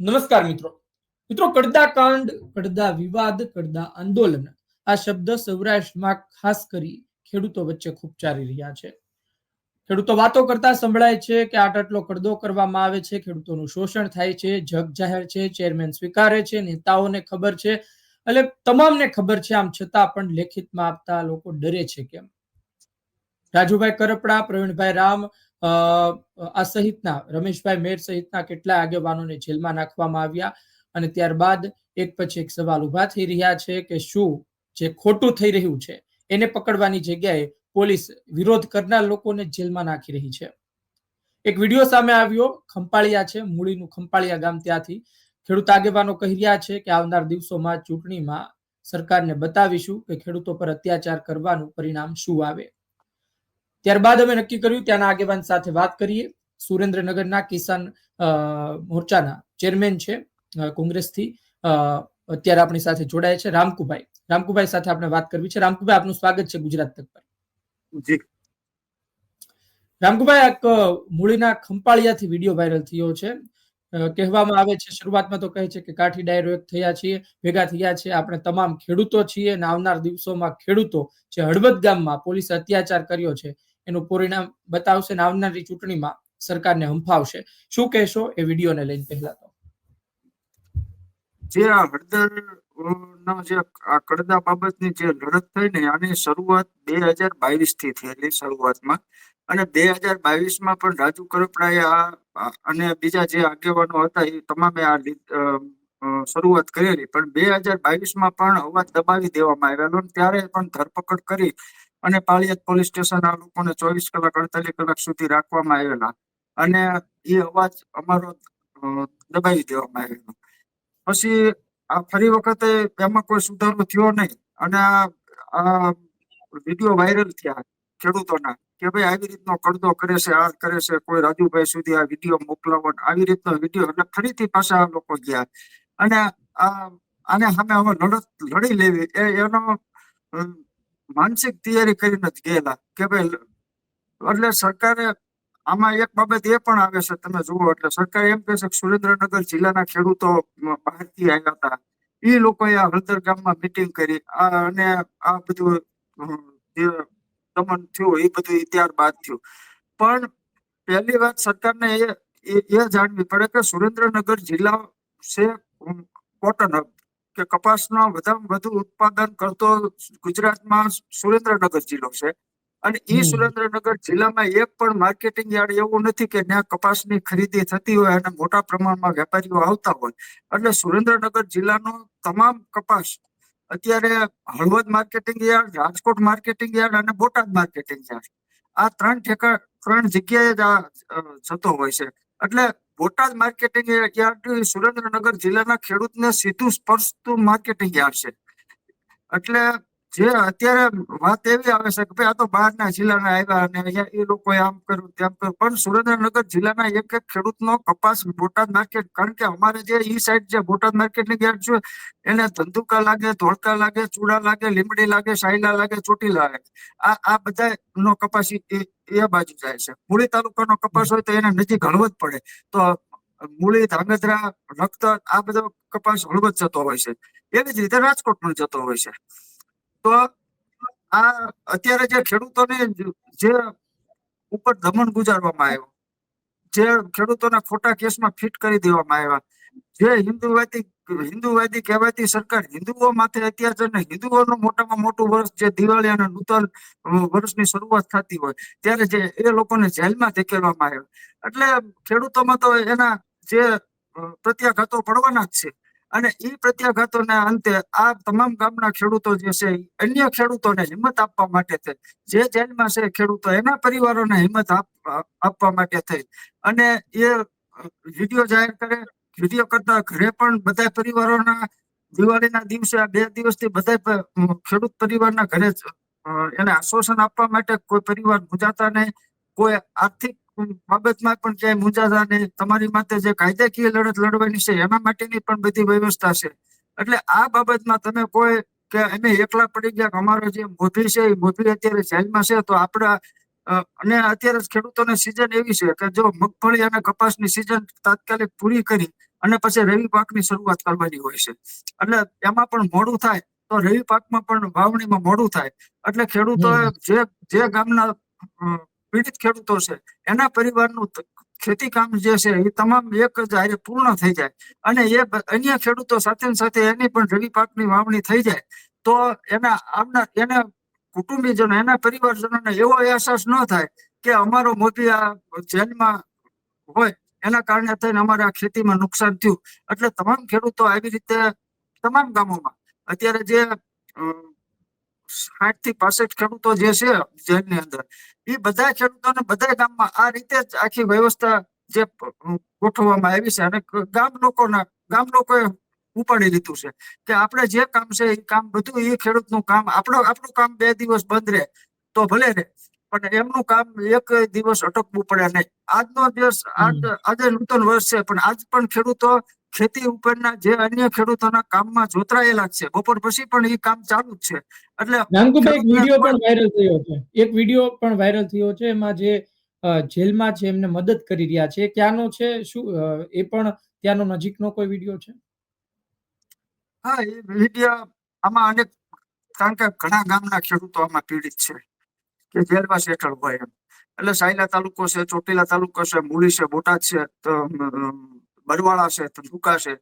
નમસ્કાર મિત્રો. મિત્રો, કડદા કાંડ, કડદા વિવાદ, કડદા આંદોલન, આ શબ્દ સૌરાષ્ટ્રમાં ખાસ કરી ખેડૂતો વચ્ચે ખૂબ ચાલી રહ્યા છે. ખેડૂતો વાતો કરતા સંભળાય છે કે આટલો કડદો કરવામાં આવે છે, ખેડૂતોનું શોષણ થાય છે, જગ જાહેર છે, ચેરમેન સ્વીકારે છે, નેતાઓને ખબર છે, એટલે તમામને ખબર છે, આમ છતાં પણ લેખિતમાં આપતા લોકો ડરે છે કેમ? રાજુભાઈ કરપડા, પ્રવીણભાઈ રામ આ સહિતના, રમેશભાઈ મેર સહિતના કેટલા આગેવાનોને જેલમાં નાખવામાં આવ્યા અને ત્યારબાદ એક પછી એક સવાલ ઊભા થઈ રહ્યા છે કે શું જે ખોટું થઈ રહ્યું છે, એને પકડવાની જગ્યાએ પોલીસ વિરોધ કરનાર લોકોને જેલમાં નાખી રહી છે. એક વીડિયો સામે આવ્યો, ખંપાળિયા છે, મૂળીનું ખંપાળિયા ગામ ત્યાંથી. ખેડૂત આગેવાનો કહી રહ્યા છે કે આવનાર દિવસોમાં ચૂંટણીમાં સરકારને બતાવીશું કે ખેડૂતો પર અત્યાચાર કરવાનું પરિણામ શું આવે. ત્યારબાદ અમે નક્કી કર્યું ત્યાંના આગેવાન સાથે વાત કરીએ. સુરેન્દ્રનગરના કિસાન મોરચાના ચેરમેન છે કોંગ્રેસથી. અત્યારે આપણી સાથે જોડાય છે રામકુભાઈ. રામકુભાઈ સાથે આપણે વાત કરવી છે. રામકુભાઈ આપનું સ્વાગત છે ગુજરાત તક પર. જી. રામકુભાઈ એક મૂળીના ખંપાળિયાથી વીડિયો વાયરલ થયો છે. કહેવામાં આવે છે, શરૂઆતમાં તો કહે છે કે કાઠી ડાયરો એક થયા છીએ, ભેગા થયા છે આપણે તમામ ખેડૂતો છીએ અને આવનાર દિવસોમાં ખેડૂતો જે હળવદ ગામમાં પોલીસે અત્યાચાર કર્યો છે, એનું પરિણામ બતાવશે અને આવનારી ચૂંટણીમાં સરકારને હંફાવશે. શું કહેશો? એ વિડીયોને લઈને પહેલા તો. જે આ હળદર નો જે આ કડદા બાબતની જે લડત થઈ ને આની શરૂઆત બે હજાર બાવીસથી થયેલી શરૂઆતમાં. અને બે હજાર બાવીસમાં પણ રાજુ કરપડાએ આ અને બીજા જે આગેવાનો હતા એ તમામે આ શરૂઆત કરેલી. પણ બે હજાર બાવીસમાં પણ અવાજ દબાવી દેવામાં આવેલો ત્યારે પણ ધરપકડ કરી અને પાળિયાદ પોલીસ સ્ટેશન આ લોકોને ચોવીસ કલાક, અડતાલીસ કલાક સુધી રાખવામાં આવેલા. અને એ અવાજ અમારો દબાવી દેવામાં આવેલો. પછી આ ફરી વખતે એમાં કોઈ સુધારો થયો નહીં. અને આ વીડિયો વાયરલ થયા ખેડૂતોના. કે ભાઈ આવી રીતનો કડદો કરે છે, આ કરે છે, કોઈ રાજુભાઈ સુધી આ વીડિયો મોકલાવો આવી રીતનો વીડિયો એટલે ફરીથી પાછા આ લોકો ગયા. અને આને સામે હવે લડત, લડી લેવી એ, એનો માનસિક તૈયારી કરીને જ ગયેલા કે ભાઈ એટલે સરકારે આમાં એક બાબત એ પણ આવે છે, તમે જુઓ એટલે સરકાર એમ કહે છે કે સુરેન્દ્રનગર જિલ્લાના ખેડૂતો બહારથી આવ્યા હતા. એ લોકોએ આ હળદર ગામમાં મિટિંગ કરી અને આ બધું દમન થયું એ બધું ત્યારબાદ થયું. પણ પહેલી વાત સરકારને એ એ જાણવી પડે કે સુરેન્દ્રનગર જિલ્લા છે કોટન હબ કે કપાસનો વધારે વધુ ઉત્પાદન કરતો ગુજરાતમાં સુરેન્દ્રનગર જિલ્લો છે. અને એ સુરેન્દ્રનગર જિલ્લામાં એક પણ માર્કેટિંગ યાર્ડ એવું નથી કે ત્યાં કપાસની ખરીદી થતી હોય અને મોટા પ્રમાણમાં વેપારીઓ આવતા હોય. એટલે સુરેન્દ્રનગર જિલ્લાનો તમામ કપાસ અત્યારે Halvad marketing yard, Rajkot marketing yard અને બોટાદ માર્કેટિંગ યાર્ડ. આ ત્રણ ઠેકા, ત્રણ જગ્યાએ જ આ જતો હોય છે. એટલે બોટાદ માર્કેટિંગ યાર્ડ સુરેન્દ્રનગર જિલ્લાના ખેડૂતને સીધું સ્પર્શતું માર્કેટિંગ યાર્ડ છે. એટલે જે અત્યારે વાત એવી આવે છે કે ભાઈ આ તો બહારના જિલ્લાના આવ્યા અને અહીંયા એ લોકોએ આમ કર્યું, તેમ કર્યું. પણ સુરેન્દ્રનગર જિલ્લાના એક એક ખેડૂતનો કપાસ બોટાદ માર્કેટ, કારણ કે અમારે જે ઈ સાઈડ જે બોટાદ માર્કેટની ગેર છે, એને ધંધુકા લાગે, ધોળકા લાગે, ચૂડા લાગે, લીમડી લાગે, સાયલા લાગે ચોટીલા લાગે. આ આ બધા નો કપાસ એ બાજુ જાય છે. મૂળી તાલુકાનો કપાસ હોય તો એને નજીક હળવદ પડે. તો મૂળી, ધાંગધ્રા લખતર આ બધો કપાસ હળવદ જતો હોય છે. એવી જ રીતે રાજકોટ પણ જતો હોય છે. તો આ અત્યારે જે ખેડૂતોને જે ઉપર દમન ગુજારવામાં આવ્યો, જે ખેડૂતોના ખોટા કેસમાં ફિટ કરી દેવામાં આવ્યા, જે હિન્દુવાદી હિન્દુવાદી કહેવાતી સરકાર હિન્દુઓ માથે અત્યાચાર ને હિન્દુઓનું મોટામાં મોટું વર્ષ જે દિવાળી અને નૂતન વર્ષની શરૂઆત થતી હોય, ત્યારે જે એ લોકોને જેલમાં ધકેલવામાં આવ્યો. એટલે ખેડૂતોમાં તો એના જે પ્રત્યાઘાતો પડવાના જ છે. અને એ પ્રત્યાઘાતોના અંતે આ તમામ ગામના ખેડૂતો જે છે અન્ય ખેડૂતોને હિંમત આપવા માટે થઈ. જે જેલમાં છે ખેડૂતો એના પરિવારોને હિંમત આપવા માટે થઈ. અને એ વીડિયો જાહેર કરે, વીડિયો કરતા ઘરે પણ બધા પરિવારોના દિવાળીના દિવસે આ બે દિવસથી બધા ખેડૂત પરિવારના ઘરે એને આશ્વાસન આપવા માટે કોઈ પરિવાર ગુજાતા નહીં કોઈ આર્થિક બાબતમાં પણ ક્યાંય મૂંઝાતા નહીં. તમારી માટે જે કાયદાકીય લડત લડવાની છે એના માટેની પણ બધી વ્યવસ્થા છે. એટલે આ બાબતમાં તમે કોઈ કે અમે એકલા પડી ગયા અમારો જે મોભી છે એ મોભી અત્યારે જેલમાં છે તો આપણા અને અત્યારે ખેડૂતોની સિઝન એવી છે કે જો મગફળી અને કપાસની સિઝન તાત્કાલિક પૂરી કરી અને પછી રવિ પાકની શરૂઆત કરવાની હોય છે. એટલે એમાં પણ મોડું થાય તો રવિ પાકમાં પણ વાવણીમાં મોડું થાય. એટલે ખેડૂતો જે જે ગામના પીડિત ખેડૂતો છે. એના પરિવારનું ખેતી કામ જે છે એ તમામ એક જ હારે પૂર્ણ થઈ જાય. અને એ અન્ય ખેડૂતો સાથે સાથે એની પણ રવિ પાકની વાવણી થઈ જાય. તો એના આવનાર, એના કુટુંબીજનો, એના પરિવારજનોને એવો અહેસાસ ન થાય કે અમારો મોભી આ જેલમાં હોય. એના કારણે થઈને અમારે આ ખેતીમાં નુકસાન થયું. એટલે તમામ ખેડૂતો આવી રીતે, તમામ ગામોમાં, અત્યારે જે સાઠથી પાસઠ ખેડૂતો જે છે જેલની અંદર. એ બધા ખેડૂતોને બધા ગામમાં આ રીતે જ આખી વ્યવસ્થા જે ગોઠવવામાં આવી છે અને ગામ લોકોના, ગામ લોકોએ ઉપાડી લીધું છે કે આપણે જે કામ છે એ કામ બધું એ ખેડૂતનું કામ, આપણો, આપણું કામ બે દિવસ બંધ રહે તો ભલે રહે. પણ એમનું કામ એક દિવસ અટકવું પડે નહીં આજનો દિવસ આજ આજે નૂતન વર્ષ છે પણ આજ પણ ખેડૂતો ખેતી ઉપરના જે અન્ય ખેડૂતોના કામમાં જોતરાયેલા છે. બપોર પછી પણ એ કામ ચાલુ જ છે. એટલે એક વીડિયો પણ- પણ વાયરલ થયો છે. એક વીડિયો પણ વાયરલ થયો છે. એમાં જે જેલમાં છે એમને મદદ કરી રહ્યા છે. ક્યાંનો છે? શું એ પણ ત્યાંનો નજીકનો કોઈ વીડિયો છે? હા એ વીડિયો આમાં અનેક કારણ કે ઘણા ગામના ખેડૂતો આમાં પીડિત છે. કે જેલમાં સેટલ હોય એમ. એટલે સાયલા તાલુકો છે, ચોટીલા તાલુકો છે, મૂળી છે, બોટાદ છે બરવાળા છે ધંધુકા છે.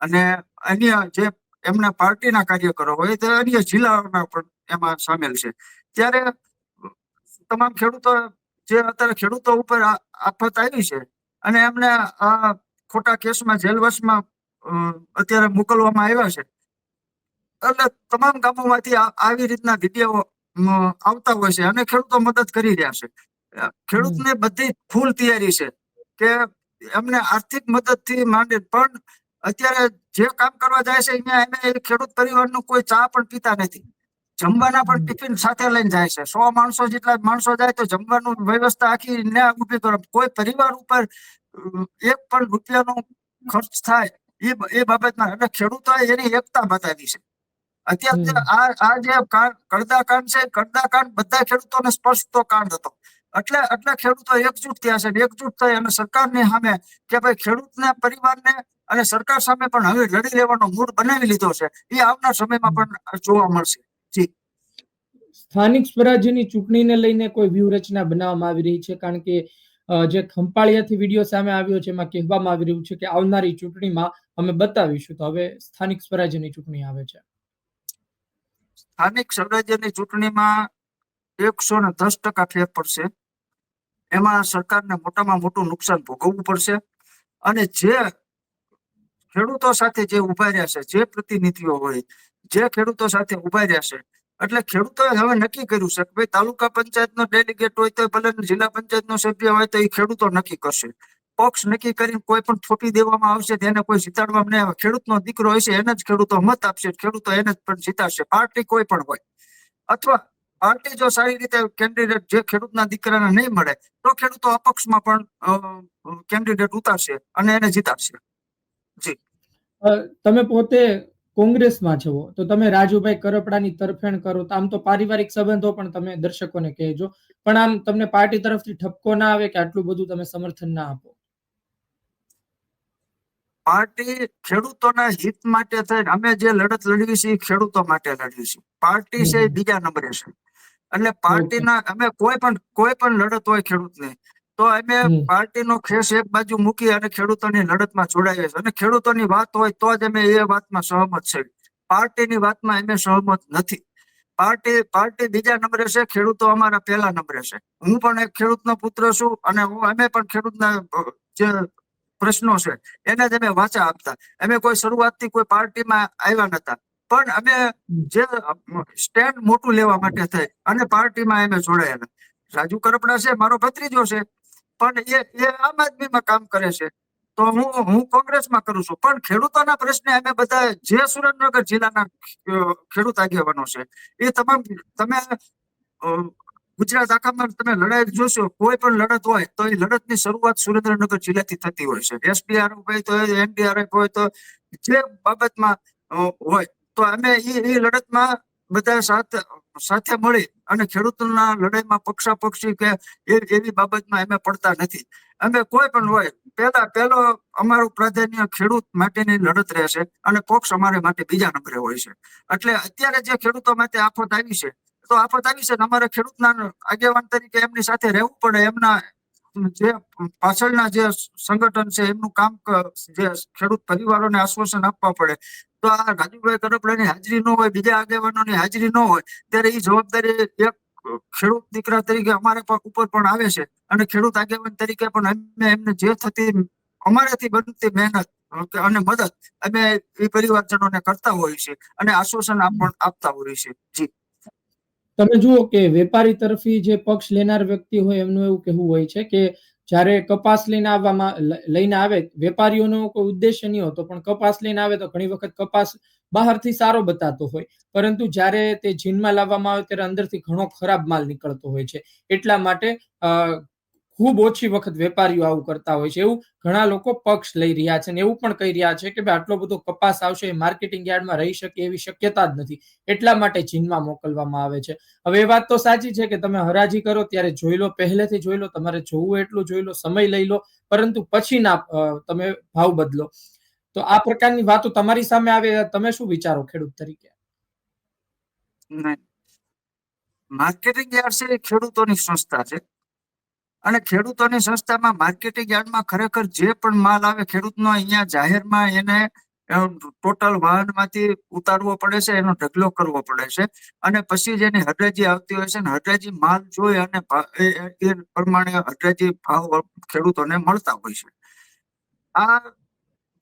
અને અન્ય જે એમના પાર્ટીના કાર્યકરો હોય, તે અન્ય જિલ્લાઓના પણ એમાં સામેલ છે. ત્યારે, તમામ ખેડૂતો, જે અત્યારે ખેડૂતો ઉપર આફત આવી છે, અને એમને આ ખોટા કેસમાં, જેલવાસમાં અત્યારે મોકલવામાં આવ્યા છે. એટલે તમામ ગામોમાંથી આવી રીતના વીડિયો આવતા હોય છે અને ખેડૂતો મદદ કરી રહ્યા છે. ખેડૂતને બધી ફૂલ તૈયારી છે કે એમને આર્થિક મદદથી માંડે પણ અત્યારે જે કામ કરવા જાય છે અહીંયા એને ખેડૂત પરિવારનું કોઈ ચા પણ પીતા નથી. જમવાના પણ ટિફિન સાથે લઈને જાય છે. સો માણસો જેટલા માણસો જાય તો જમવાનું વ્યવસ્થા આખી ને ઊભી કરો. કોઈ પરિવાર ઉપર એક પણ રૂપિયાનો ખર્ચ થાય એ એ બાબતમાં. એટલે ખેડૂતોએ એની એકતા બતાવી છે. અત્યારે આ આ જે કડદા કાંડ છે કડદા કાંડ બધા ખેડૂતોને સ્પર્શતો કાંડ હતો. એટલે એટલે ખેડૂતો એકજૂટ થયા છે. એકજૂટ થઈ અને સરકારની સામે કે ભાઈ ખેડૂતને પરિવારને અને સરકાર સામે પણ હવે લડી લેવાનો મૂડ બનાવી લીધો છે. એ આવનાર સમયમાં પણ જોવા મળશે. સ્થાનિક સ્વરાજ્યની ચૂંટણીને લઈને કોઈ વ્યૂહરચના બનાવવામાં આવી રહી છે? કારણ કે જે ખંપાળિયાથી વીડિયો સામે આવ્યો છે એમાં કહેવામાં આવી રહ્યું છે કે આવનારી ચૂંટણીમાં અમે બતાવીશું. તો હવે સ્થાનિક સ્વરાજ્યની ચૂંટણી આવે છે. સ્થાનિક સ્વરાજ્યની ચૂંટણીમાં એકસો ને દસ ટકા ફેર પડશે. એમાં સરકારને મોટામાં મોટું નુકસાન ભોગવવું પડશે. અને જે ખેડૂતો સાથે જે ઊભા રહ્યા છે, જે પ્રતિનિધિઓ હોય, જે ખેડૂતો સાથે ઊભા રહ્યા છે, એટલે ખેડૂતોએ હવે નક્કી કર્યું છે કે ભાઈ તાલુકા પંચાયતનો ડેલિગેટ હોય તો ભલે જિલ્લા પંચાયતનો સભ્ય હોય તો એ ખેડૂતો નક્કી કરશે. પક્ષ નક્કી કરીને કોઈ પણ થોપી દેવામાં આવશે તેને કોઈ જીતાડવામાં નહીં આવે. ખેડૂતનો દીકરો હોય છે એને જ ખેડૂતો મત આપશે, ખેડૂતો એને જ પણ જીતાશે પાર્ટી કોઈ પણ હોય. અથવા પાર્ટી જો સારી રીતે કેન્ડિડેટ જે ખેડૂતના દીકરાને નહીં મળે, તો ખેડૂતો અપક્ષમાં પણ કેન્ડિડેટ ઉતારશે અને એને જીતાડશે. જી. તમે પોતે કોંગ્રેસમાં છો, તો તમે રાજુભાઈ કરપડાની તરફેણ કરો, તો આમ તો પારિવારિક સંબંધો પણ તમે દર્શકોને કહેજો. પણ આમ તમને પાર્ટી તરફથી ઠપકો ના આવે કે આટલું બધું તમે સમર્થન ના આપો. પાર્ટી ખેડૂતોના હિત માટે થઈને અમે જે લડત લડવી છે એ ખેડૂતો માટે લડવી છે. પાર્ટી છે એ બીજા નંબરે છે. એટલે પાર્ટીના અમે કોઈ પણ કોઈ પણ લડત હોય ખેડૂતને તો અમે. પાર્ટીનો ખેસ એક બાજુ મૂકી અને ખેડૂતોની લડતમાં જોડાઈએ છીએ. અને ખેડૂતોની વાત હોય તો જ અમે એ વાતમાં સહમત છે પાર્ટીની વાતમાં અમે સહમત નથી. પાર્ટી પાર્ટી બીજા નંબરે છે ખેડૂતો અમારા પહેલા નંબરે છે. હું પણ એક ખેડૂતનો પુત્ર છું અને હું અમે પણ ખેડૂતના જે પ્રશ્નો છે. એને જ અમે વાંચા આપતા. અમે કોઈ શરૂઆતથી કોઈ પાર્ટીમાં આવ્યા નતા. પણ અમે જે સ્ટેન્ડ મોટું લેવા માટે થઈ અને પાર્ટીમાં અમે જોડાયેલા. રાજુ કરપડા છે, મારો ભત્રીજો છે, પણ એ એ આમ આદમીમાં કામ કરે છે. તો હું હું કોંગ્રેસમાં કરું છું. પણ ખેડૂતોના પ્રશ્ને અમે બધા જે સુરેન્દ્રનગર જિલ્લાના ખેડૂત આગેવાનો છે, એ તમામ, તમે ગુજરાત આખામાં તમે લડાઈ જોશો, કોઈ પણ લડત હોય તો એ લડતની શરૂઆત સુરેન્દ્રનગર જિલ્લાથી થતી હોય છે. એસડીઆરએફ હોય તો એનડીઆરએફ હોય તો જે બાબતમાં હોય તો અમે એ એ લડતમાં બધા સાથે સાથે મળી અને ખેડૂતોના લડાઈમાં પક્ષાપક્ષી કે એ- એવી બાબતમાં અમે પડતા નથી. અમે કોઈ પણ હોય, પહેલા, પહેલો અમારું પ્રાધાન્ય ખેડૂત માટેની લડત રહેશે અને પક્ષ અમારે માટે બીજા નંબરે હોય છે. એટલે અત્યારે જે ખેડૂતો માટે આફત આવી છે તો આફત આવી છે અમારે ખેડૂતના આગેવાન તરીકે એમની સાથે રહેવું પડે. એમના જે પાછળના જે સંગઠન છે, એમનું કામ જે ખેડૂત પરિવારોને આશ્વાસન આપવા પડે. તો આ રાજુભાઈ કરપડાની હાજરી ન હોય, બીજા આગેવાનોની હાજરી ન હોય, ત્યારે એ જવાબદારી એક ખેડૂત દીકરા તરીકે અમારા ઉપર પણ આવે છે. અને ખેડૂત આગેવાન તરીકે પણ અમે એમને જે થતી અમારાથી બનતી મહેનત અને મદદ અમે એ પરિવારજનોને કરતા હોઈએ છીએ અને આશ્વાસન આપતા હોઈએ છીએ. જી. તમે જુઓ કે વેપારી તરફી જે પક્ષ લેનાર વ્યક્તિ હોય એમનું એવું કહેવું હોય છે કે જ્યારે કપાસ લઈને આવવામાં લઈને આવે, વેપારીઓનો કોઈ ઉદ્દેશ્ય નહીં હોતો, પણ કપાસ લઈને આવે તો ઘણી વખત કપાસ બહારથી સારો બતાતો હોય. પરંતુ જ્યારે તે જીનમાં લાવવામાં આવે ત્યારે અંદરથી ઘણો ખરાબ માલ નીકળતો હોય છે. એટલા માટે ખૂબ ઓછી વખત વેપારીઓ આવું કરતા હોય છે. એવું ઘણા લોકો પક્ષ લઈ રહ્યા છે અને એવું પણ કહી રહ્યા છે કે ભાઈ આટલો બધો કપાસ આવશે એ માર્કેટિંગ યાર્ડમાં રહી શકે એવી શક્યતા જ નથી. એટલા માટે ચીનમાં મોકલવામાં આવે છે. હવે એ વાત તો સાચી છે કે તમે હરાજી કરો ત્યારે જોઈ લો, પહેલેથી જોઈ લો, તમારે જોવું એટલું જોઈ લો, સમય લઈ લો, પરંતુ પછી ના તમે ભાવ બદલો. તો આ પ્રકારની વાતો તમારી સામે આવે, તમે શું વિચારો ખેડૂત તરીકે? માર્કેટિંગ યાર્ડ છે ખેડૂતોની સંસ્થા છે. અને ખેડૂતોની સંસ્થામાં માર્કેટિંગ યાર્ડમાં ખરેખર જે પણ માલ આવે ખેડૂતનો અહીંયા જાહેરમાં એને ટોટલ વાહનમાંથી ઉતારવો પડે છે, એનો ઢગલો કરવો પડે છે. અને પછી જેની હરાજી આવતી હોય છે ને હરાજી માલ જોઈ અને એ પ્રમાણે હરાજી ભાવ ખેડૂતોને મળતા હોય છે. આ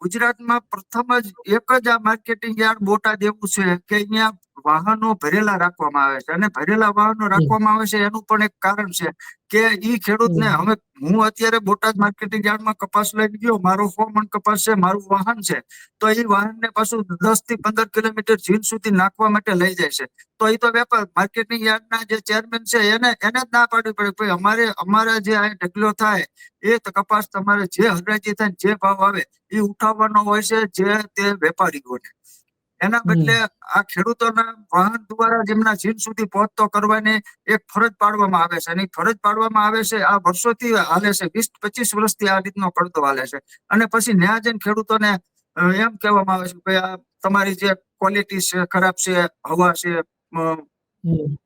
ગુજરાતમાં પ્રથમ જ એક જ આ માર્કેટિંગ યાર્ડ બોટાદ એવું છે કે અહીંયા વાહનો ભરેલા રાખવામાં આવે છે. અને ભરેલા વાહનો રાખવામાં આવે છે એનું પણ એક કારણ છે કે ઈ ખેડૂતને હવે હું અત્યારે બોટાદ માર્કેટિંગ યાર્ડમાં કપાસ લઈને ગયો મારો ફોર્મન કપાસ છે મારું વાહન છે તો એ વાહનને પાછું દસથી પંદર કિલોમીટર જીન સુધી નાખવા માટે લઈ જાય છે. તો એ તો વેપાર માર્કેટિંગ યાર્ડના જે ચેરમેન છે એને એને જ ના પાડવી પડે. ભાઈ અમારે અમારા જે આ ઢગલો થાય એ કપાસ તમારે જે હરાજી થાય જે ભાવ આવે એ ઉઠાવવાનો હોય છે જે તે વેપારીઓને. એના બદલે આ ખેડૂતોના વાહન દ્વારા જેમના જીન સુધી પહોંચતો કરવાની એક ફરજ પાડવામાં આવે છે. અને ફરજ પાડવામાં આવે છે આ વર્ષોથી હાલે છે વીસ પચીસ વર્ષથી આ રીતનો કરતો હાલે છે. અને પછી ન્યાય જઈને ખેડૂતોને એમ કહેવામાં આવે છે કે આ તમારી જે ક્વોલિટી છે ખરાબ છે હવા છે.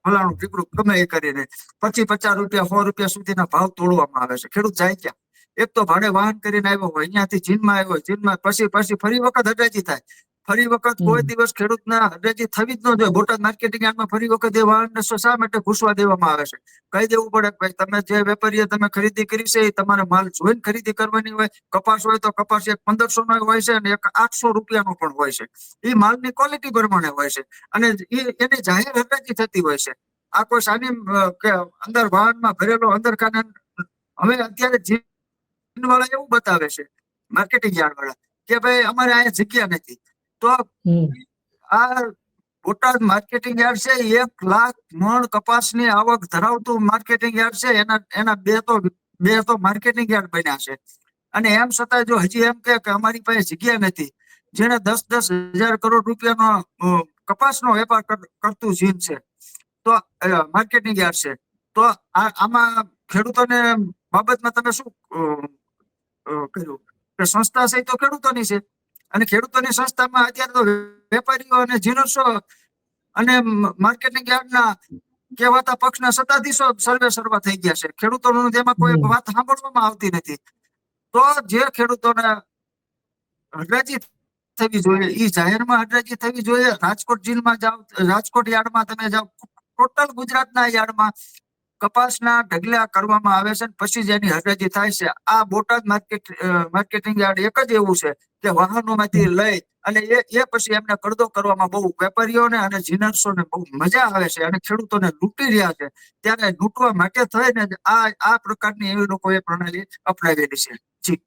ફલાણું ટીકડું ગમે એ કરીને પચીસ પચાસ રૂપિયા સો રૂપિયા સુધીના ભાવ તોડવામાં આવે છે. ખેડૂત જાય ક્યાં? એક તો ભાડે વાહન કરીને આવ્યો હોય અહીંયાથી જીનમાં આવ્યો જીનમાં પછી પછી ફરી વખત હરાજી થાય. ફરી વખત કોઈ. દિવસ ખેડૂતના હરાજી થવી જ ન જોઈએ. બોટાદ માર્કેટિંગ યાર્ડમાં ફરી વખત એ વાહનને શા માટે ઘૂસવા દેવામાં આવે છે? કહી દેવું પડે કે ભાઈ તમે જે વેપારીએ તમે ખરીદી કરી છે એ તમારે માલ જોઈને ખરીદી કરવાની હોય કપાસ હોય તો કપાસ એક પંદરસો નો હોય છે અને એક આઠસો રૂપિયાનો પણ હોય છે. એ માલની ક્વોલિટી પ્રમાણે હોય છે. અને એ એની જાહેર હરાજી થતી હોય છે. આ કોઈ સાની કે અંદર વાહનમાં ભરેલો અંદર ખાને હવે અત્યારે જીન વાળા એવું બતાવે છે માર્કેટિંગ યાર્ડ વાળા કે ભાઈ અમારે અહીંયા જગ્યા નથી. તો આ બોટાદ માર્કેટિંગ યાર્ડ છે એક લાખ મણ કપાસની આવક ધરાવતું માર્કેટિંગ યાર્ડ છે એના એના બે તો બે તો માર્કેટિંગ યાર્ડ બન્યા છે. અને એમ છતાં જો હજી એમ કે અમારી પાસે જગ્યા નથી જેને દસ દસ હજાર કરોડ રૂપિયાનો કપાસનો વેપાર કરતું જીન છે તો માર્કેટિંગ યાર્ડ છે. તો આ આમાં ખેડૂતોને બાબતમાં તમે શું અ, કે સંસ્થા છે તો ખેડૂતોની છે? અને ખેડૂતોની સંસ્થામાં અત્યારે તો વેપારીઓ અને જીનસો અને માર્કેટિંગ યાર્ડના કહેવાતા પક્ષના સત્તાધીશો સર્વે સર્વા થઈ ગયા છે. ખેડૂતોનું તેમાં કોઈ વાત સાંભળવામાં આવતી નથી. તો જે ખેડૂતોને હડરાજી થવી જોઈએ એ જાહેરમાં હડરાજી થવી જોઈએ. રાજકોટ જિલ્લામાં જાઓ રાજકોટ યાર્ડમાં તમે જાઓ ટોટલ ગુજરાતના યાર્ડમાં કપાસના ઢગલા કરવામાં આવે છે પછી જેની હરાજી થાય છે. આ બોટાદ માર્કેટ માર્કેટિંગ યાર્ડ એક જ એવું છે કે વાહનોમાંથી લઈ અને એ એ પછી એમને કરદો કરવામાં બહુ વેપારીઓને અને જીનર્સોને બહુ મજા આવે છે અને ખેડૂતોને લૂંટી રહ્યા છે. ત્યારે લૂંટવા માટે થઈને આ આ પ્રકારની એવી લોકોએ પ્રણાલી અપનાવેલી છે. જી.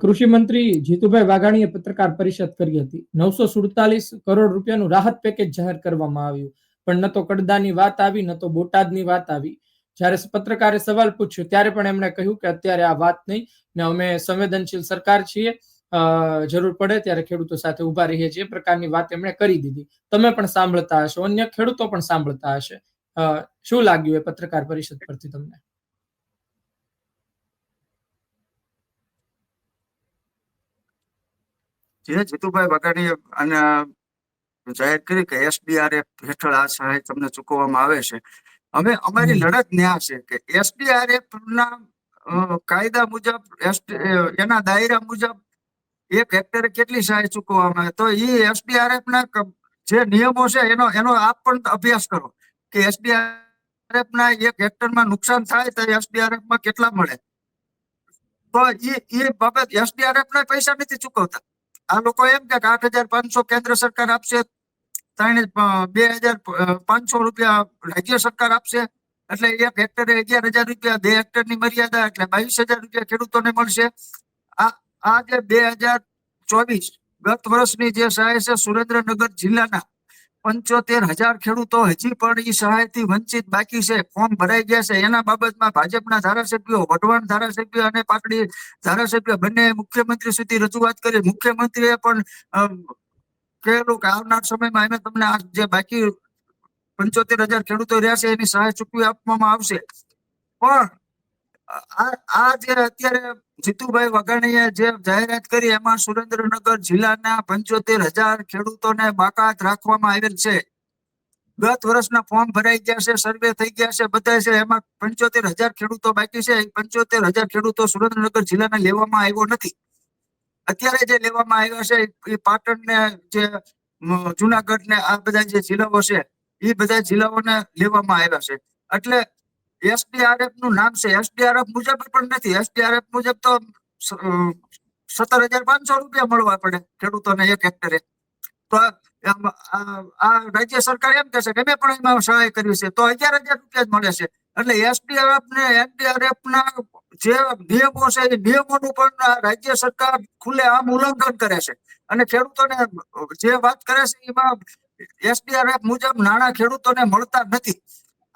કૃષિ મંત્રી જીતુભાઈ વાઘાણીએ પત્રકાર પરિષદ કરી હતી. નવસો સુડતાલીસ કરોડ રૂપિયાનું રાહત પેકેજ જાહેર કરવામાં આવ્યું. પણ ન તો કડદાની વાત આવી, ન તો બોટાદની વાત આવી. જ્યારે પત્રકારે સવાલ પૂછ્યો, ત્યારે પણ એમણે કહ્યું કે અત્યારે આ વાત નહીં ને અમે સંવેદનશીલ સરકાર છીએ જરૂર પડે ત્યારે ખેડૂતો સાથે ઊભા રહીએ છીએ. પ્રકારની વાત એમણે કરી દીધી. તમે પણ સાંભળતા હશો, અન્ય ખેડૂતો પણ સાંભળતા હશે. શું લાગ્યું એ પત્રકાર પરિષદ પરથી તમને? જે જીતુભાઈ વાઘાણીએ અને જાહેર કરી કે એસડીઆરએફ હેઠળ આ સહાય તમને ચૂકવવામાં આવે છે. હવે અમારી લડત ન્યા છે કે એસડીઆરએફ ના કાયદા મુજબ એના દાયરા મુજબ એક હેક્ટરે કેટલી સહાય ચૂકવવામાં આવે? તો એ એસડીઆરએફ ના જે નિયમો છે એનો એનો આપ પણ અભ્યાસ કરો કે એસડીઆરએફ ના એક હેક્ટરમાં નુકસાન થાય તો એસડીઆરએફમાં કેટલા મળે? તો એ એ બાબત એસડીઆરએફ ના પૈસા નથી ચૂકવતા. આ લોકો એમ કે આઠ હજાર પાંચસો કેન્દ્ર સરકાર આપશે ત્રણ બે હજાર પાંચસો રૂપિયા રાજ્ય સરકાર આપશે. એટલે એક હેક્ટરે અગિયાર હજાર રૂપિયા બે હેક્ટરની મર્યાદા, એટલે બાવીસ હજાર રૂપિયા ખેડૂતોને મળશે. આ આ જે બે હજાર ચોવીસ ગત વર્ષની જે સહાય છે સુરેન્દ્રનગર જિલ્લાના, પંચોતેર હજાર ખેડૂતો હજી પણ એ સહાયથી વંચિત બાકી છે. ફોર્મ ભરાઈ ગયા છે. એના બાબતમાં ભાજપના ધારાસભ્યો, વઢવાણ ધારાસભ્ય અને પાટડી ધારાસભ્ય બંને મુખ્યમંત્રી સુધી રજૂઆત કરી. મુખ્યમંત્રીએ પણ કહેલું કે આવનાર સમયમાં એને તમને આ જે બાકી પંચોતેર હજાર ખેડૂતો રહ્યા છે, એની સહાય ચૂકવી આપવામાં આવશે. પણ આ જે અત્યારે જીતુભાઈ વઘાણીએ જે જાહેરાત કરી, એમાં સુરેન્દ્રનગર જિલ્લાના પંચોતેર હજાર ખેડૂતોને બાકાત રાખવામાં આવેલ છે. ગત વર્ષના ફોર્મ ભરાઈ ગયા છે, સર્વે થઈ ગયા છે બધા છે, એમાં પંચોતેર હજાર ખેડૂતો બાકી છે. પંચોતેર હજાર ખેડૂતો સુરેન્દ્રનગર જિલ્લાને લેવામાં આવ્યો નથી. અત્યારે જે લેવામાં આવ્યો છે, એ- પાટણ ને જે જુનાગઢ ને આ બધા જે જિલ્લાઓ છે, એ બધા જિલ્લાઓને લેવામાં આવ્યા છે. એટલે એસડીઆરએફનું નામ છે. એસડીઆરએફ મુજબ પણ નથી. એસડીઆરએફ મુજબ તો સત્તર હજાર પાંચસો રૂપિયા મળવા પડે ખેડૂતોને એક હેક્ટરે. તો આ રાજ્ય સરકાર એમ કહેશે કે મેં પણ એમાં સહાય કરી છે. તો અગિયાર હજાર રૂપિયા જ મળે છે. એટલે એસડીઆરએફ ને એનડીઆરએફ ના જે નિયમો છે એ નિયમોનું પણ રાજ્ય સરકાર ખુલ્લે આમ ઉલ્લંઘન કરે છે. અને ખેડૂતોને જે વાત કરે છે એમાં એસડીઆરએફ મુજબ નાણાં ખેડૂતોને મળતા નથી.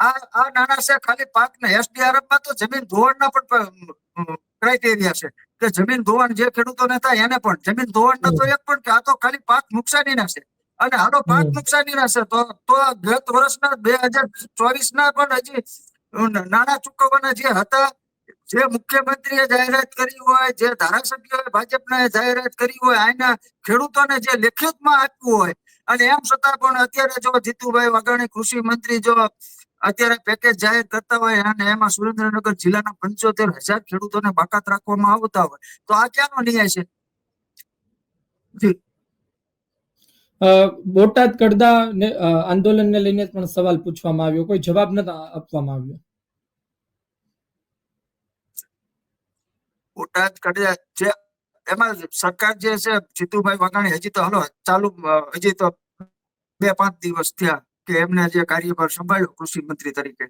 આ આ નાણાં છે ખાલી પાકને. એસડીઆરએફમાં તો જમીન ધોવાણના પણ ક્રાઇટેરિયા છે કે જમીન ધોવાણ જે ખેડૂતોને થાય એને પણ. જમીન ધોવાણના તો એક પણ કે આ તો ખાલી પાક નુકસાનીના છે. અને આનો પાક નુકસાની છે તો તો ગત વર્ષના બે હજાર ચોવીસ ના પણ હજી નાણાં ચૂકવવાના જે હતા, જે મુખ્યમંત્રીએ જાહેરાત કરી હોય, જે ધારાસભ્યોએ ભાજપના જાહેરાત કરી હોય, આના ખેડૂતોને જે લેખિતમાં આપ્યું હોય, અને એમ છતાં પણ અત્યારે જો જીતુભાઈ વાઘાણી કૃષિ મંત્રી જો અત્યારે પેકેજ જાહેર કરતા હોય, અને એમાં સુરેન્દ્રનગર જિલ્લાના પંચોતેર હજાર ખેડૂતોને બાકાત રાખવામાં આવતા હોય, તો આ ક્યાંનો ન્યાય છે? જી. બોટાદ કડદા આંદોલનને લઈને પણ સવાલ પૂછવામાં આવ્યો. કોઈ જવાબ નથી આપવામાં આવ્યો? બોટાદ કડદા જે એમાં સરકાર જે છે જીતુભાઈ વાઘાણી હજી તો હલો ચાલુ હજી તો બે પાંચ દિવસ થયા કે એમને જે કાર્યભાર સંભાળ્યો કૃષિ મંત્રી તરીકે.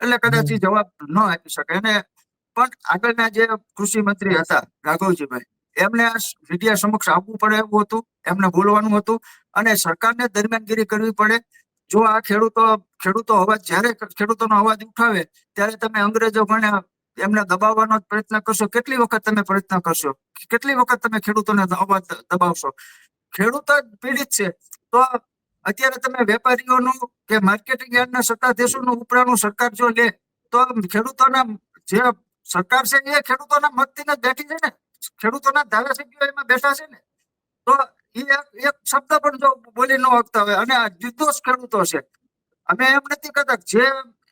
એટલે કદાચ જવાબ ન આપી શકે. અને પણ આગળના જે કૃષિ મંત્રી હતા રાઘવજીભાઈ એમને આ મીડિયા સમક્ષ આવવું પડે એવું હતું, એમને બોલવાનું હતું અને સરકારને દરમિયાનગીરી કરવી પડે. જો આ ખેડૂતો ખેડૂતો અવાજ, જ્યારે ખેડૂતોનો અવાજ ઉઠાવે, ત્યારે તમે અંગ્રેજો પણ એમને દબાવવાનો પ્રયત્ન કરશો. કેટલી વખત તમે પ્રયત્ન કરશો? કેટલી વખત તમે ખેડૂતોને અવાજ દબાવશો? ખેડૂતો જ પીડિત છે. તો અત્યારે તમે વેપારીઓનું કે માર્કેટિંગ યાર્ડના સત્તાધીશોનું ઉપરાનું સરકાર જો લે, તો ખેડૂતોના જે સરકાર છે એ ખેડૂતોના મતથી જ બેઠી છે ને? ખેડૂતોના ધારાસભ્યો એમાં બેઠા છે ને, તો એ એક શબ્દ પણ જો બોલી ન શકતા હોય, અને નિર્દોષ ખેડૂતો છે. અમે એમ નથી કહેતા જે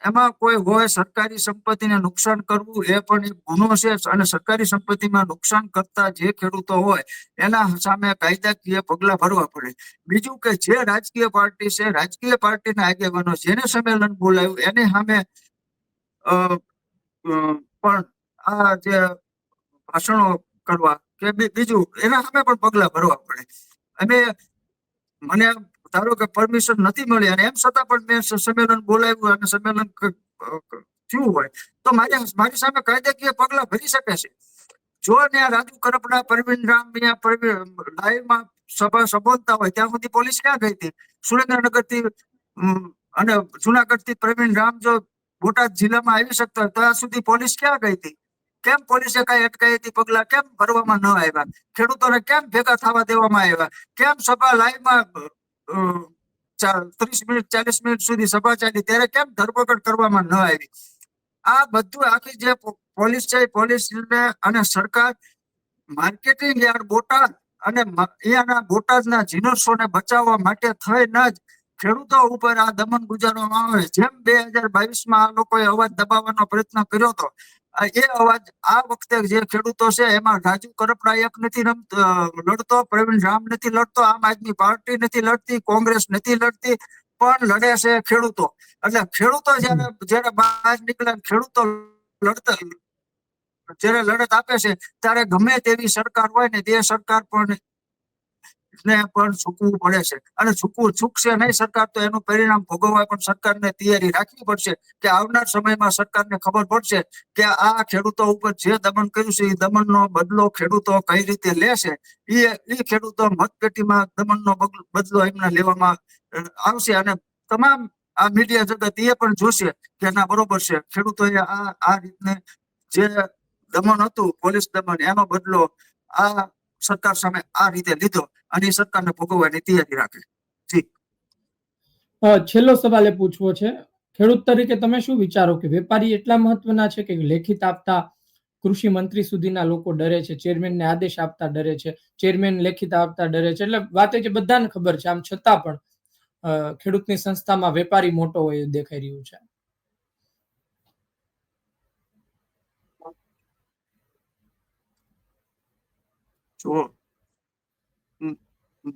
એમાં કોઈ હોય સરકારી સંપત્તિને નુકસાન કરવું, એ પણ એક ગુનો છે અને સરકારી સંપત્તિમાં નુકસાન કરતા જે ખેડૂતો હોય, એના સામે કાયદાકીય પગલા ભરવા પડે. બીજું કે જે રાજકીય પાર્ટી છે, રાજકીય પાર્ટીના આગેવાનો જેને સંમેલન બોલાવ્યું, એને સામે પણ આ જે ભાષણો કરવા કે બીજું, એના સામે પણ પગલા ભરવા પડે. અને મને ધારો કે પરમિશન નથી મળી અને એમ છતાં પણ મેં સંમેલન બોલાવ્યું અને સંમેલન થયું હોય, તો મારી મારી સામે કાયદાકીય પગલા ભરી શકે છે. જો ત્યાં રાજુ કરપડા, પરવીન રામ લાઈવમાં સભા સંબોધતા હોય, ત્યાં સુધી પોલીસ ક્યાં ગઈ હતી? સુરેન્દ્રનગરથી અને જુનાગઢથી પ્રવીણ રામ જો બોટાદ જિલ્લામાં આવી શકતા ત્યાં સુધી પોલીસ ક્યાં ગઈ હતી? કેમ પોલીસે કઈ અટકાયતી પગલા? કેમ ભરવામાં ન આવ્યા? ખેડૂતોને કેમ ભેગા થવા દેવામાં આવ્યા? કેમ સભા લાઈવમાં ત્રીસ મિનિટ, ચાલીસ મિનિટ સુધી સભા ચાલી ત્યારે કેમ ધરપકડ કરવામાં ન આવી? આ બધું આખી જે પોલીસ છે પોલીસ અને સરકાર માર્કેટિંગ યાર્ડ બોટાદ અને અહીંયાના બોટાદના જીનર્સોને બચાવવા માટે થઈને જ ખેડૂતો ઉપર આ દમન ગુજારવામાં આવે. જેમ બે હજાર બાવીસમાં આ લોકોએ અવાજ દબાવવાનો પ્રયત્ન કર્યો હતો એ અવાજ આ વખતે જે ખેડૂતો છે, એમાં રાજુ કરપડા એક નથી લડતો, પ્રવીણ રામ નથી લડતો, આમ આદમી પાર્ટી નથી લડતી, કોંગ્રેસ નથી લડતી, પણ લડે છે ખેડૂતો. એટલે ખેડૂતો જયારે જયારે બહાર નીકળે, ખેડૂતો લડતા, જયારે લડત આપે છે, ત્યારે ગમે તેવી સરકાર હોય ને, તે સરકાર પણ ને પણ ચૂકવું પડે છે. અને ચૂકવું ચૂકશે નહીં સરકાર તો એનું પરિણામ ભોગવવા પણ સરકારને તૈયારી રાખવી પડશે કે આવનાર સમયમાં સરકારને ખબર પડશે કે આ ખેડૂતો ઉપર જે દમન કર્યું છે એ દમનનો બદલો ખેડૂતો કઈ રીતે લેશે એ એ ખેડૂતો મતપેટીમાં દમનનો બદલો એમને લેવામાં આવશે. અને તમામ આ મીડિયા જગત એ પણ જોશે કે ના બરોબર છે. ખેડૂતોએ આ આ રીતને જે દમન હતું, પોલીસ દમન, એનો બદલો આ સરકાર સામે આ રીતે લીધો અને સરકારને ભોગવવાની તૈયારી રાખે. છેલ્લો સવાલ એ પૂછવો છે. ખેડૂત તરીકે તમે શું વિચારો કે વેપારી એટલા મહત્વના છે કે લેખિત આપતા કૃષિ મંત્રી સુધીના લોકો ડરે છે, ચેરમેનને આદેશ આપતા ડરે છે, ચેરમેન લેખિત આપતા ડરે છે? એટલે વાત એ છે, બધાને ખબર છે. આમ છતાં પણ ખેડૂતની સંસ્થામાં વેપારી મોટો હોય દેખાઈ રહ્યું છે. જો ઉમ,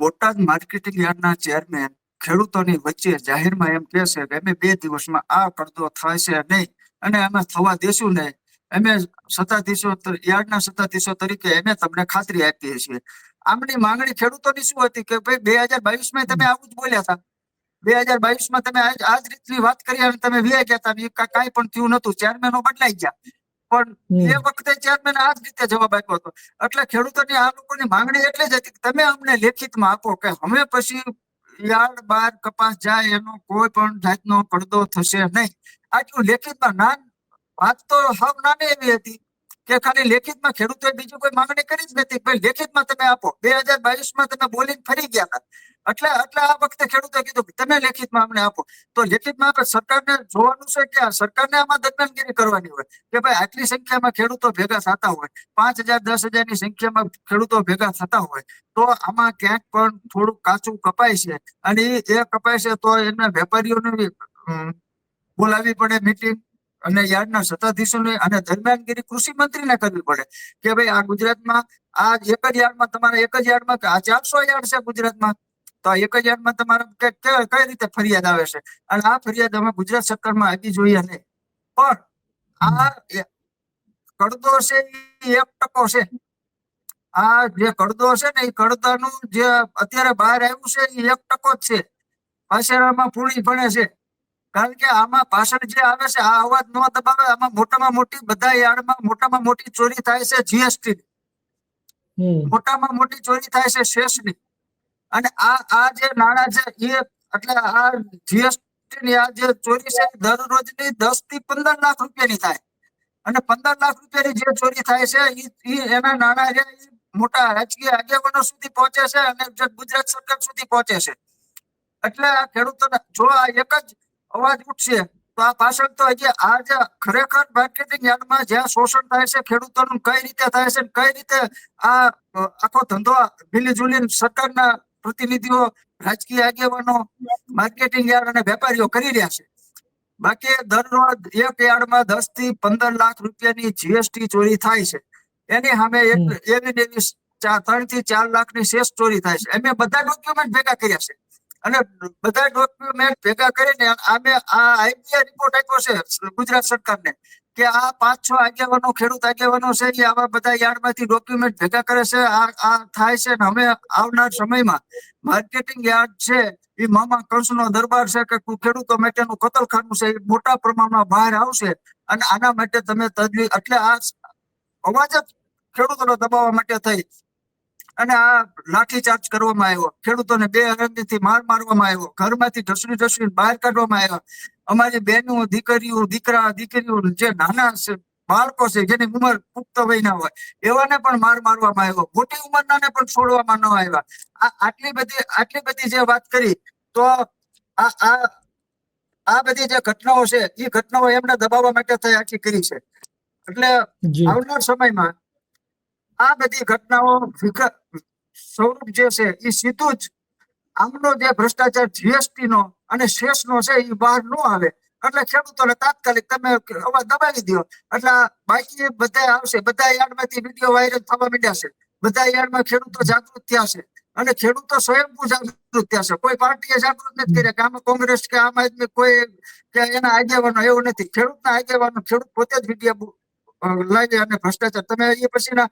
બોટાદ માર્કેટિંગ યાર્ડના ચેરમેન ખેડૂતોની વચ્ચે જાહેરમાં એમ કહે છે કે અમે બે દિવસમાં આ કરતો થશે નહીં. અને અમે થવા દેશું નહીં. અમે સત્તાધીશો યાર્ડના સત્તાધીશો તરીકે અમે તમને ખાતરી આપીએ છીએ. આમની માંગણી ખેડૂતોની શું હતી કે ભાઈ બે હજાર બાવીસમાં તમે આવું જ બોલ્યા હતા. બે હજાર બાવીસમાં તમે આજ જ રીતની વાત કરી અને તમે વ્યાય ગયા હતા. કાંઈ પણ થયું નતું ચેરમેનો બદલાઈ ગયા. પણ એ વખતે ચેરમેન આ જ રીતે જવાબ આપ્યો હતો. એટલે ખેડૂતોની આ લોકોની માંગણી એટલી જ હતી કે તમે અમને લેખિતમાં આપો કે હવે પછી યાર્ડ બાર કપાસ જાય એનો કોઈ પણ જાતનો પડદો થશે નહીં. આટલું લેખિતમાં નાન વાત તો હાવ નાની એવી હતી કે ખાલી લેખિતમાં ખેડૂતોએ બીજી કોઈ માંગણી કરી જ નથી. ભાઈ લેખિતમાં તમે આપો. બે હજાર બાવીસમાં તમે બોલીને ફરી ગયા હતા. એટલે એટલે આ વખતે ખેડૂતે કીધું કે તમે લેખિતમાં અમને આપો. તો લેખિતમાં આપણે સરકારને જોવાનું છે કે સરકારને આમાં દરમિયાનગીરી કરવાની હોય. કે ભાઈ આટલી સંખ્યામાં ખેડૂતો ભેગા થતા હોય, પાંચ હજાર, દસ હજારની સંખ્યામાં ખેડૂતો ભેગા થતા હોય, તો આમાં ક્યાંક પણ થોડું કાચું કપાય છે. અને એ કપાય છે તો એના વેપારીઓને બોલાવી પડે મીટિંગ અને યાર્ડના સત્તાધીશોને અને દરમિયાનગીરી કૃષિ મંત્રીને કરવી પડે. કે ભાઈ આ ગુજરાતમાં, આ એક જ યાર્ડમાં, તમારા એક જ યાર્ડમાં, આ ચારસો યાર્ડ છે ગુજરાતમાં. તો આ એક જ યાર્ડમાં તમારા કઈ રીતે ફરિયાદ આવે છે? અને આ ફરિયાદ અમે ગુજરાત સરકારમાં આપી જોઈએ નહીં પણ આ કડદો છે એક ટકો છે. આ જે કડદો છે ને એ કડદાનું જે અત્યારે બહાર આવ્યું છે એ એક ટકો જ છે. પાછળમાં પૂરી ભણે છે. કારણ કે આમાં પાછળ જે આવે છે આ અવાજ ન દબાવે આમાં મોટામાં મોટી બધા યાર્ડમાં મોટામાં મોટી ચોરી થાય છે જીએસટી. મોટામાં મોટી ચોરી થાય છે શેષની. અને આ આ જે નાણાં છે, એ એટલે આ જીએસટી ની આ જે ચોરી છે એ દરરોજની દસથી પંદર લાખ રૂપિયાની થાય. અને પંદર લાખ રૂપિયાની જે ચોરી થાય છે એ એના નાણાં ઈ મોટા રાજકીય આગેવાનો સુધી પહોંચે છે અને ગુજરાત સરકાર સુધી પહોંચે છે. એટલે આ ખેડૂતોને જો આ એક જ અવાજ ઉઠશે, તો આ પાછળ તો હજી આ જે ખરેખર માર્કેટિંગ યાર્ડમાં જ્યાં શોષણ થાય છે, ખેડૂતોનું કઈ રીતે થાય છે, કઈ રીતે આ આખો ધંધો જુલી સરકારના પ્રતિનિધિઓ રાજકીય આગેવાનો માર્કેટિંગ યાર્ડ અને વેપારીઓ કરી રહ્યા છે. બાકી દરરોજ એક યાર્ડમાં દસથી પંદર લાખ રૂપિયાની જીએસટી ચોરી થાય છે. એની સામે એક એવી ત્રણથી ચાર લાખની શેષ ચોરી થાય છે. એમ બધા ડોક્યુમેન્ટ ભેગા કર્યા છે. અને બધા ડોક્યુમેન્ટ ભેગા કરીને અમે આ આઈબીઆઈ રિપોર્ટ આપ્યો છે ગુજરાત સરકારને કે આ પાંચ છ આગેવાનો, ખેડૂત આગેવાનો છે એ આવા બધા યાર્ડમાંથી ડોક્યુમેન્ટ ભેગા કરે છે. આ આ થાય છે ને અમે આવનાર સમયમાં માર્કેટિંગ યાર્ડ છે એ મામા કંસનો દરબાર છે કે ખેડૂતો માટેનું કતલખાનું છે એ મોટા પ્રમાણમાં બહાર આવશે અને આના માટે તમે તજવીજ, એટલે આ અવાજ જ ખેડૂતોને દબાવવા માટે થઈ. અને આ લાઠીચાર્જ કરવામાં આવ્યો. ખેડૂતોને બે રંગથી માર મારવામાં આવ્યો. ઘરમાંથી ઢસડી ઢસડી બહાર કાઢવામાં આવ્યા. અમારી બહેનો દીકરીઓ દીકરા દીકરીઓ જે નાના છે બાળકો છે જેની ઉંમર પુખ્ત વયના હોય એવાને પણ માર મારવામાં આવ્યો. મોટી ઉંમરના પણ છોડવામાં ન આવ્યા. આ આટલી બધી આટલી બધી જે વાત કરી તો આ આ આ બધી જે ઘટનાઓ છે એ ઘટનાઓ એમને દબાવવા માટે થઈ આખી કરી છે. એટલે આવનાર સમયમાં આ બધી ઘટનાઓ સ્વરૂપ જે છે એ સીધું જ આમનો જે ભ્રષ્ટાચાર જીએસટી નો અને શેષ નો છે એ બહાર ન આવે. એટલે ખેડૂતોને તાત્કાલિક તમે અવાજ દબાવી દો. એટલે બાકી બધા આવશે. બધા યાર્ડમાંથી વીડિયો વાયરલ થવા માંડ્યા છે. બધા યાર્ડમાં ખેડૂતો જાગૃત થયા છે. અને ખેડૂતો સ્વયંભૂ જાગૃત થયા છે. કોઈ પાર્ટીએ જાગૃત નથી કર્યા કે આમાં કોંગ્રેસ કે આમ આદમી કોઈ કે એના આગેવાનો એવું નથી. ખેડૂતના આગેવાનો ખેડૂત પોતે જ વીડિયો લે અને ભ્રષ્ટાચાર. તમે એ પછીના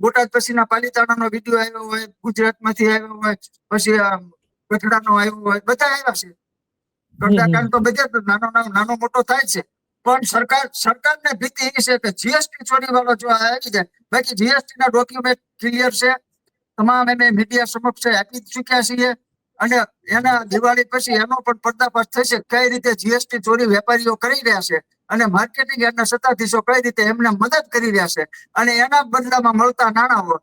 બોટાદ પછીના પાલિતાણાનો વીડિયો આવ્યો હોય ગુજરાતમાંથી આવ્યો હોય પછી ગઢડાનો આવ્યો હોય બધા આવ્યા છે. ગઢડાકાંડ તો બધા નાનો નાનો નાનો મોટો થાય છે. પણ સરકાર સરકારને ભીતિ એ છે કે જીએસટી ચોરી વાળો જો આવી જાય બાકી જીએસટી ના ડોક્યુમેન્ટ ક્લિયર છે. તમામ એને મીડિયા સમક્ષ આપી ચૂક્યા છીએ. અને એના દિવાળી પછી એનો પણ પર્દાફાશ થશે કઈ રીતે જીએસટી ચોરી વેપારીઓ કરી રહ્યા છે. અને માર્કેટિંગ યાર્ડના સત્તાધીશો કઈ રીતે એમને મદદ કરી રહ્યા છે અને એના બદલામાં મળતા નાણાઓ,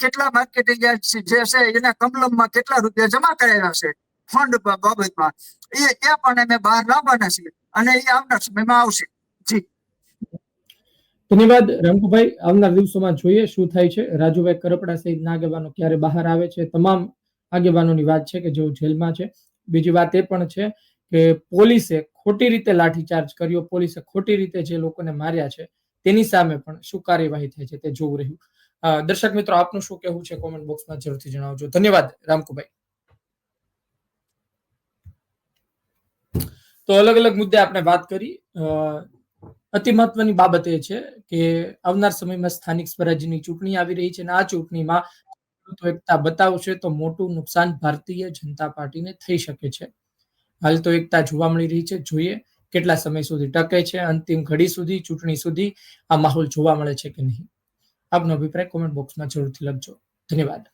કેટલા માર્કેટિંગ યાર્ડ જે છે એના કમલમમાં કેટલા રૂપિયા જમા કરેલા છે ફંડ બાબતમાં. એ એ પણ અમે બહાર લાવવાના છીએ અને એ આવનાર સમયમાં આવશે. જી. ધન્યવાદ રંગુભાઈ આવનાર દિવસોમાં જોઈએ શું થાય છે. રાજુભાઈ કરપડા સહિતના આગેવાનો ક્યારે બહાર આવે છે. તમામ આગેવાનોની વાત છે કે જેઓ જેલમાં છે. બીજી વાત એ પણ છે કે પોલીસે ખોટી રીતે લાઠીચાર્જ કર્યો, પોલીસે ખોટી રીતે જે લોકોને માર્યા છે, તેની સામે પણ શું કાર્યવાહી થઈ છે તે જોવું રહ્યું. દર્શક મિત્રો, આપનું શું કહેવું છે? કોમેન્ટ બોક્સમાં જરૂરથી જણાવજો. ધન્યવાદ રામકુભાઈ તો અલગ અલગ મુદ્દે આપણે વાત કરી. અતિ મહત્વની બાબત એ છે કે આવનાર સમયમાં સ્થાનિક સ્વરાજ્યની ચૂંટણી આવી રહી છે અને આ ચૂંટણીમાં એકતા બતાવશે તો મોટું નુકસાન ભારતીય જનતા પાર્ટીને થઈ શકે છે. હાલ તો એકતા જોવા મળી રહી છે. જોઈએ કેટલા સમય સુધી ટકે છે, અંતિમ ઘડી સુધી, ચૂંટણી સુધી આ માહોલ જોવા મળે છે કે નહીં. આપનો અભિપ્રાય કોમેન્ટ બોક્સમાં જરૂરથી લખજો. ધન્યવાદ.